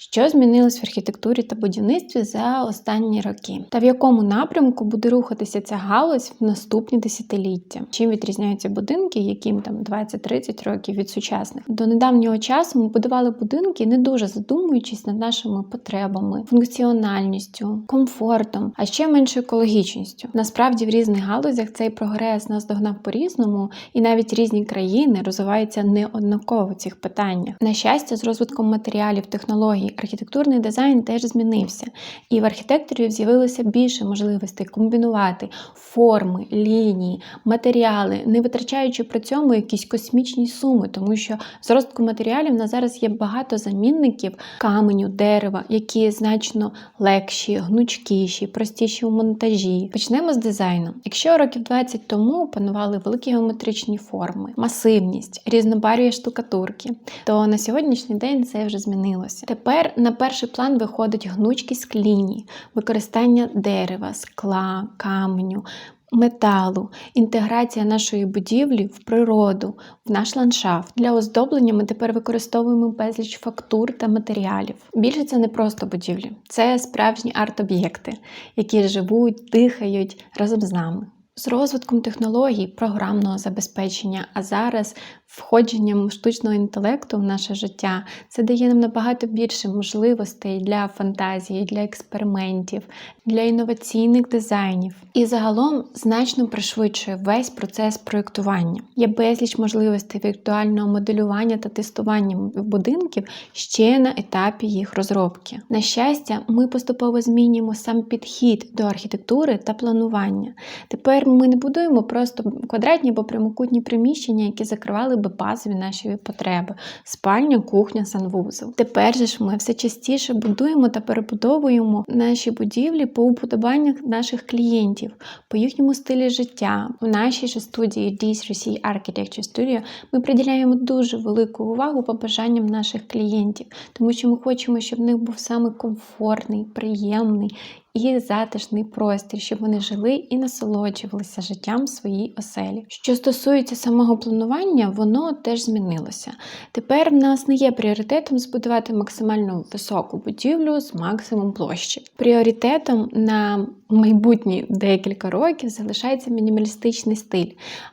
Що змінилось в архітектурі та будівництві за останні роки? Та в якому напрямку буде рухатися ця галузь в наступні десятиліття? Чим відрізняються будинки, яким там 20-30 років від сучасних? До недавнього часу ми будували будинки, не дуже задумуючись над нашими потребами, функціональністю, комфортом, а ще менше екологічністю. Насправді в різних галузях цей прогрес нас догнав по-різному, і навіть різні країни розвиваються неоднаково в цих питаннях. На щастя, з розвитком матеріалів, технологій архітектурний дизайн теж змінився, і в архітекторів з'явилося більше можливостей комбінувати форми, лінії, матеріали, не витрачаючи при цьому якісь космічні суми, тому що з розвитком матеріалів на зараз є багато замінників каменю, дерева, які значно легші, гнучкіші, простіші у монтажі. Почнемо з дизайну. Якщо років 20 тому панували великі геометричні форми, масивність, різнобарві штукатурки, то на сьогоднішній день це вже змінилося. Тепер на перший план виходить гнучкість ліній, використання дерева, скла, каменю. Металу, інтеграція нашої будівлі в природу, в наш ландшафт. Для оздоблення ми тепер використовуємо безліч фактур та матеріалів. Більше це не просто будівлі, це справжні арт-об'єкти, які живуть, дихають разом з нами. З розвитком технологій, програмного забезпечення, а зараз входженням штучного інтелекту в наше життя, це дає нам набагато більше можливостей для фантазії, для експериментів, для інноваційних дизайнів. І загалом значно пришвидшує весь процес проєктування. Є безліч можливостей віртуального моделювання та тестування будинків ще на етапі їх розробки. На щастя, ми поступово змінюємо сам підхід до архітектури та планування. Тепер ми не будуємо просто квадратні або прямокутні приміщення, які закривали би базові наші потреби: спальня, кухня, санвузол. Тепер же ж ми все частіше будуємо та перебудовуємо наші будівлі по уподобаннях наших клієнтів, по їхньому стилі життя. У нашій ж студії D3C Architecture Studio ми приділяємо дуже велику увагу побажанням наших клієнтів, тому що ми хочемо, щоб в них був саме комфортний, приємний і затишний простір, щоб вони жили і насолоджувалися життям в своїй оселі. Що стосується самого планування, воно теж змінилося. Тепер в нас не є пріоритетом збудувати максимально високу будівлю з максимум площі. Пріоритетом на майбутні декілька років залишається мінімалістичний стиль,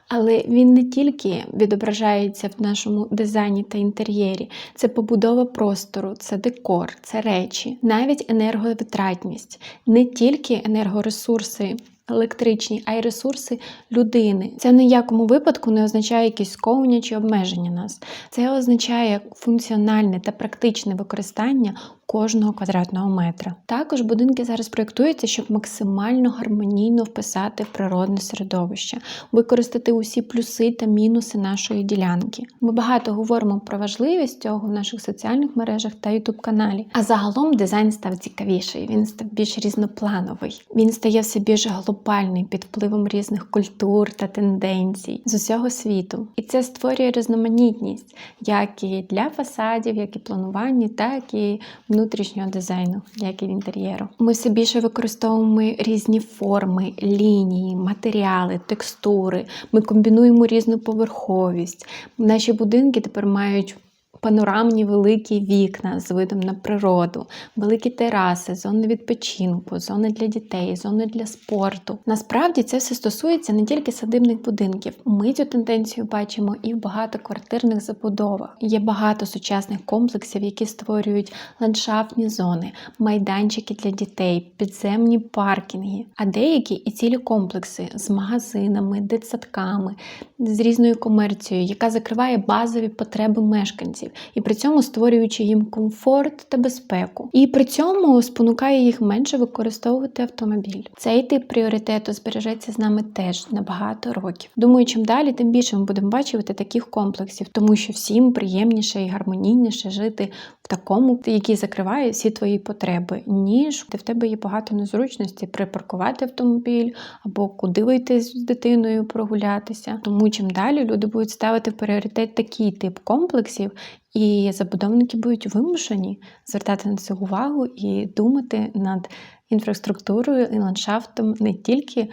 але він не тільки відображається в нашому дизайні та інтер'єрі, це побудова простору, це декор, це речі, навіть енерговитратність, не тільки енергоресурси. Електричні, а й ресурси людини. Це в ніякому випадку не означає якісь сковання чи обмеження нас. Це означає функціональне та практичне використання кожного квадратного метра. Також будинки зараз проєктуються, щоб максимально гармонійно вписати в природне середовище, використати усі плюси та мінуси нашої ділянки. Ми багато говоримо про важливість цього в наших соціальних мережах та ютуб каналі. А загалом дизайн став цікавіший, він став більш різноплановий. Він стає все більш глобальний під впливом різних культур та тенденцій з усього світу. І це створює різноманітність, як і для фасадів, як і планування, так і внутрішнього дизайну, як і в інтер'єру. Ми все більше використовуємо різні форми, лінії, матеріали, текстури. Ми комбінуємо різну поверховість. Наші будинки тепер мають панорамні великі вікна з видом на природу, великі тераси, зони відпочинку, зони для дітей, зони для спорту. Насправді це все стосується не тільки садибних будинків. Ми цю тенденцію бачимо і в багатоквартирних забудовах. Є багато сучасних комплексів, які створюють ландшафтні зони, майданчики для дітей, підземні паркінги, а деякі і цілі комплекси з магазинами, дитсадками, з різною комерцією, яка закриває базові потреби мешканців і при цьому створюючи їм комфорт та безпеку. І при цьому спонукає їх менше використовувати автомобіль. Цей тип пріоритету збережеться з нами теж на багато років. Думаю, чим далі, тим більше ми будемо бачити таких комплексів, тому що всім приємніше і гармонійніше жити в такому, який закриває всі твої потреби, ніж де в тебе є багато незручності припаркувати автомобіль або куди вийти з дитиною прогулятися. Тому чим далі люди будуть ставити в пріоритет такий тип комплексів, і забудовники будуть вимушені звертати на це увагу і думати над інфраструктурою і ландшафтом не тільки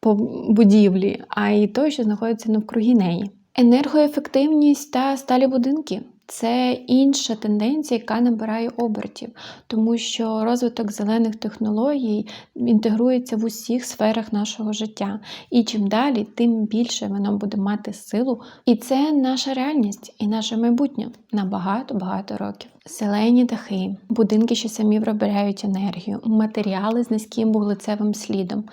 по будівлі, а й той, що знаходиться навкруги неї. Енергоефективність та сталі будинки. Це інша тенденція, яка набирає обертів, тому що розвиток зелених технологій інтегрується в усіх сферах нашого життя. І чим далі, тим більше воно буде мати силу. І це наша реальність і наше майбутнє на багато-багато років. Зелені дахи, будинки, що самі виробляють енергію, матеріали з низьким вуглецевим слідом.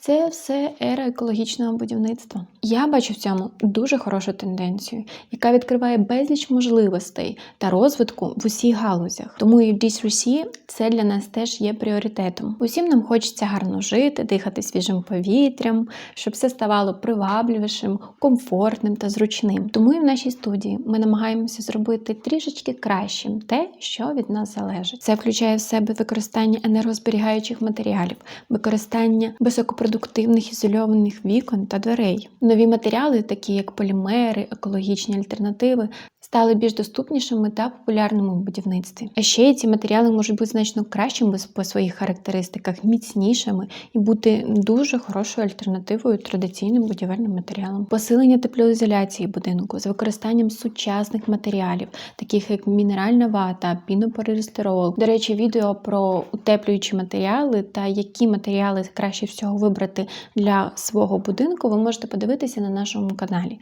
Це все ера екологічного будівництва. Я бачу в цьому дуже хорошу тенденцію, яка відкриває безліч можливостей та розвитку в усіх галузях. Тому і D3C це для нас теж є пріоритетом. Усім нам хочеться гарно жити, дихати свіжим повітрям, щоб все ставало привабливішим, комфортним та зручним. Тому і в нашій студії ми намагаємося зробити трішечки кращим те, що від нас залежить. Це включає в себе використання енергозберігаючих матеріалів, використання високопродуктивних продуктивних ізольованих вікон та дверей. Нові матеріали, такі як полімери, екологічні альтернативи, стали більш доступнішими та популярними в будівництві. А ще ці матеріали можуть бути значно кращими по своїх характеристиках, міцнішими і бути дуже хорошою альтернативою традиційним будівельним матеріалам. Посилення теплоізоляції будинку з використанням сучасних матеріалів, таких як мінеральна вата, пінополістирол. До речі, відео про утеплюючі матеріали та які матеріали краще всього вибрати для свого будинку, ви можете подивитися на нашому каналі.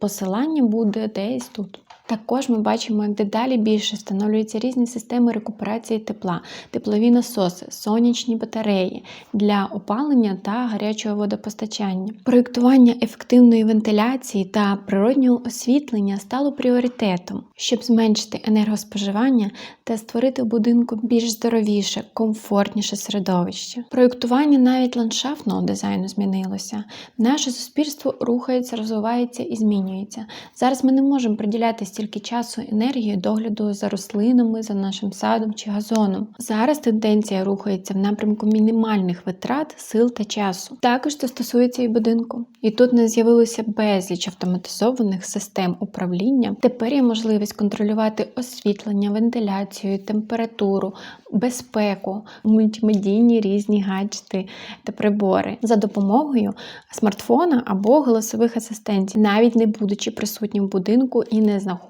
Посилання буде десь тут. Також ми бачимо, як дедалі більше встановлюються різні системи рекуперації тепла, теплові насоси, сонячні батареї для опалення та гарячого водопостачання. Проєктування ефективної вентиляції та природнього освітлення стало пріоритетом, щоб зменшити енергоспоживання та створити в будинку більш здоровіше, комфортніше середовище. Проєктування навіть ландшафтного дизайну змінилося. Наше суспільство рухається, розвивається і змінюється. Зараз ми не можемо приділяти стільки часу енергії догляду за рослинами, за нашим садом чи газоном. Зараз тенденція рухається в напрямку мінімальних витрат, сил та часу. Також це стосується і будинку. І тут не з'явилося безліч автоматизованих систем управління. Тепер є можливість контролювати освітлення, вентиляцію, температуру, безпеку, мультимедійні різні гаджети та прибори за допомогою смартфона або голосових асистентів, навіть не будучи присутнім в будинку і не знаходячись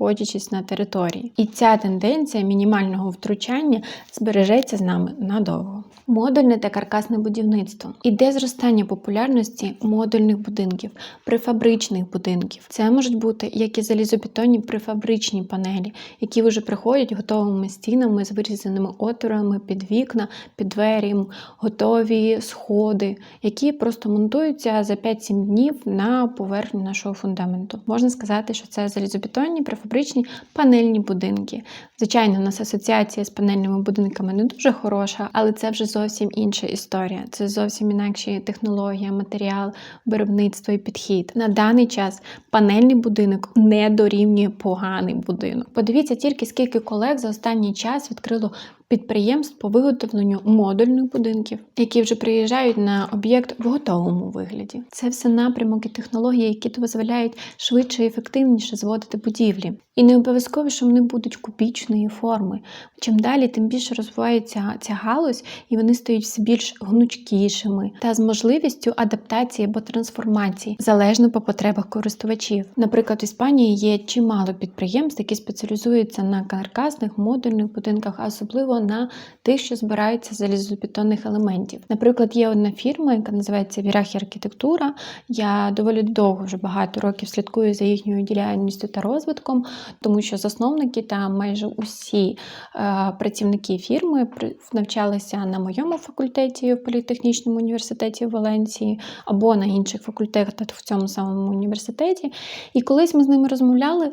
на території. І ця тенденція мінімального втручання збережеться з нами надовго. Модульне та каркасне будівництво іде зростання популярності модульних будинків, префабричних будинків. Це можуть бути як і залізобетонні префабричні панелі, які вже приходять готовими стінами з вирізаними отворами під вікна, під двері, готові сходи, які просто монтуються за 5-7 днів на поверхню нашого фундаменту. Можна сказати, що це залізобетонні префабричні панельні будинки. Звичайно, у нас асоціація з панельними будинками не дуже хороша, але це вже зовсім інша історія. Це зовсім інакші технологія, матеріал, виробництво і підхід. На даний час панельний будинок не дорівнює поганий будинок. Подивіться тільки, скільки колег за останній час відкрило підприємств по виготовленню модульних будинків, які вже приїжджають на об'єкт в готовому вигляді. Це все напрямок і технології, які дозволяють швидше і ефективніше зводити будівлі. І не обов'язково, що вони будуть кубічної форми. Чим далі, тим більше розвивається ця галузь, і вони стають все більш гнучкішими та з можливістю адаптації або трансформації залежно по потребах користувачів. Наприклад, в Іспанії є чимало підприємств, які спеціалізуються на каркасних модульних будинках, а особливо на тих, що збираються з залізобетонних елементів. Наприклад, є одна фірма, яка називається Вірахі Архітектура. Я доволі довго вже багато років слідкую за їхньою діяльністю та розвитком, тому що засновники та майже усі е, працівники фірми навчалися на моєму факультеті в політехнічному університеті в Валенції або на інших факультетах в цьому самому університеті. І колись ми з ними розмовляли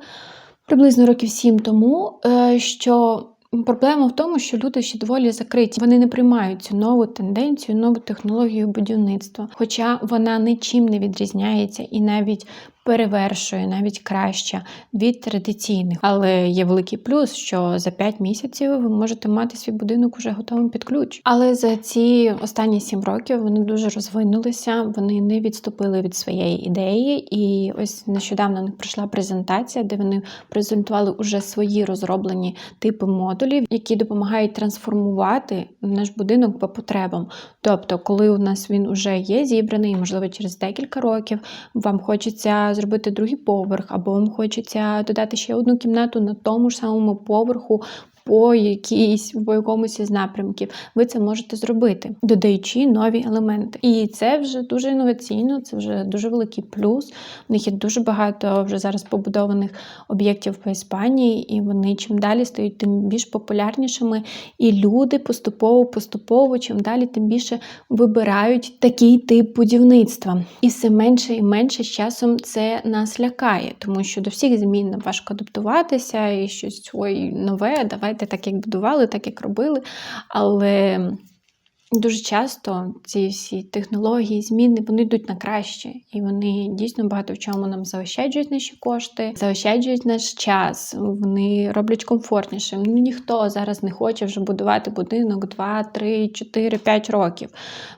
приблизно років сім тому, е, що Проблема в тому, що люди ще доволі закриті. Вони не приймають цю нову тенденцію, нову технологію будівництва, хоча вона нічим не відрізняється і навіть перевершує, навіть краще від традиційних. Але є великий плюс, що за 5 місяців ви можете мати свій будинок уже готовим під ключ. Але за ці останні 7 років вони дуже розвинулися, вони не відступили від своєї ідеї. І ось нещодавно них пройшла презентація, де вони презентували уже свої розроблені типи модулів, які допомагають трансформувати наш будинок по потребам. Тобто, коли у нас він вже є зібраний, можливо, через декілька років вам хочеться зробити другий поверх, або вам хочеться додати ще одну кімнату на тому ж самому поверху. По якійсь по якомусь із напрямків ви це можете зробити, додаючи нові елементи. І це вже дуже інноваційно, це вже дуже великий плюс. У них є дуже багато вже зараз побудованих об'єктів по Іспанії, і вони чим далі стають тим більш популярнішими. І люди поступово-поступово, чим далі, тим більше вибирають такий тип будівництва. І все менше і менше з часом це нас лякає, тому що до всіх змін нам важко адаптуватися і щось ой, нове. Давайте так як будували, так як робили. Але Дуже часто ці всі технології, зміни вони йдуть на краще, і вони дійсно багато в чому нам заощаджують наші кошти, заощаджують наш час, вони роблять комфортнішим. Ну ніхто зараз не хоче вже будувати будинок 2, 3, 4, 5 років.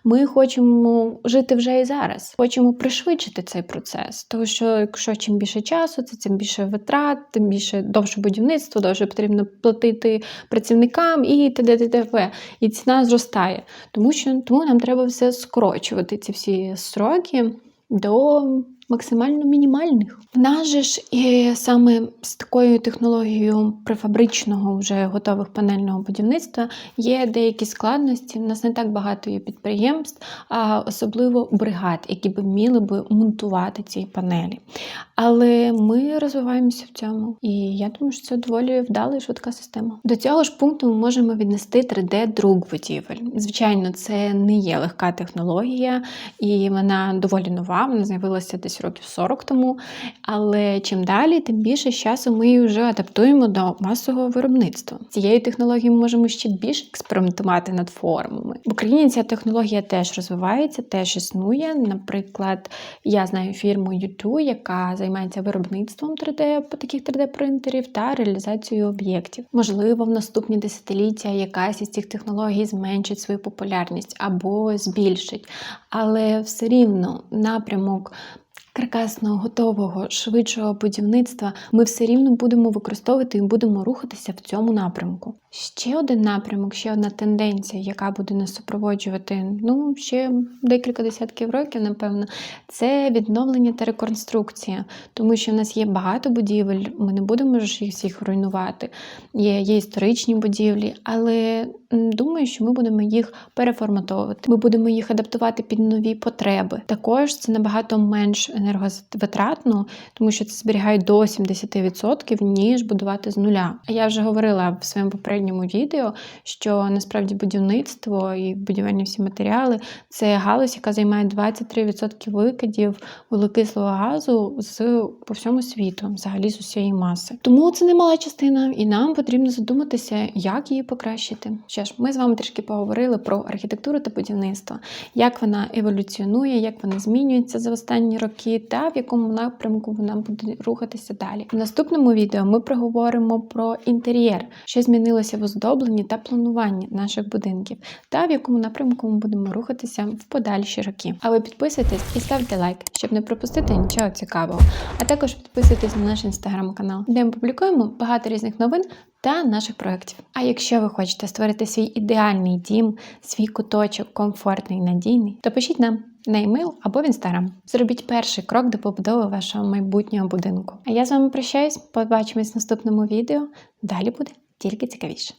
Ми хочемо жити вже і зараз. Хочемо пришвидшити цей процес. Тому що, якщо чим більше часу, це тим більше витрат, тим більше довше будівництво, довше потрібно платити працівникам і т.д. І ціна зростає. Тому що тому нам треба все скорочувати ці всі строки до максимально мінімальних. В нас же ж і саме з такою технологією префабричного вже готових панельного будівництва є деякі складності. У нас не так багато є підприємств, а особливо бригад, які б вміли би монтувати ці панелі. Але ми розвиваємося в цьому, і я думаю, що це доволі вдала і швидка система. До цього ж пункту ми можемо віднести 3D-друк будівель. Звичайно, це не є легка технологія, і вона доволі нова. Вона з'явилася десь років 40 тому. Але чим далі, тим більше з часу ми її вже адаптуємо до масового виробництва. Цією технологією ми можемо ще більше експериментувати над формами. В Україні ця технологія теж розвивається, теж існує. Наприклад, я знаю фірму U2, яка займається виробництвом 3D по таких 3D-принтерів та реалізацією об'єктів. Можливо, в наступні десятиліття якась із цих технологій зменшить свою популярність або збільшить, але все рівно напрямок каркасного, готового, швидшого будівництва ми все рівно будемо використовувати і будемо рухатися в цьому напрямку. Ще один напрямок, ще одна тенденція, яка буде нас супроводжувати ну, ще декілька десятків років, напевно, це відновлення та реконструкція, тому що в нас є багато будівель, ми не будемо ж їх всіх руйнувати. Є, є історичні будівлі, але думаю, що ми будемо їх переформатовувати. Ми будемо їх адаптувати під нові потреби. Також це набагато менш енерговитратно, тому що це зберігає до 70%, ніж будувати з нуля. Я вже говорила в своєму попередньому відео, що насправді будівництво і будівельні всі матеріали це галузь, яка займає 23% викидів вуглекислого газу з по всьому світу, взагалі з усієї маси. Тому це немала частина, і нам потрібно задуматися, як її покращити. Що ж, ми з вами трішки поговорили про архітектуру та будівництво, як вона еволюціонує, як вона змінюється за останні роки, та в якому напрямку вона буде рухатися далі. В наступному відео ми проговоримо про інтер'єр, що змінилося в оздобленні та плануванні наших будинків, та в якому напрямку ми будемо рухатися в подальші роки. А ви підписуйтесь і ставте лайк, щоб не пропустити нічого цікавого. А також підписуйтесь на наш інстаграм-канал, де ми публікуємо багато різних новин та наших проєктів. А якщо ви хочете створити свій ідеальний дім, свій куточок, комфортний, надійний, то пишіть нам на емейл або в інстаграм. Зробіть перший крок до побудови вашого майбутнього будинку. А я з вами прощаюсь, побачимось в наступному відео. Далі буде тільки цікавіше.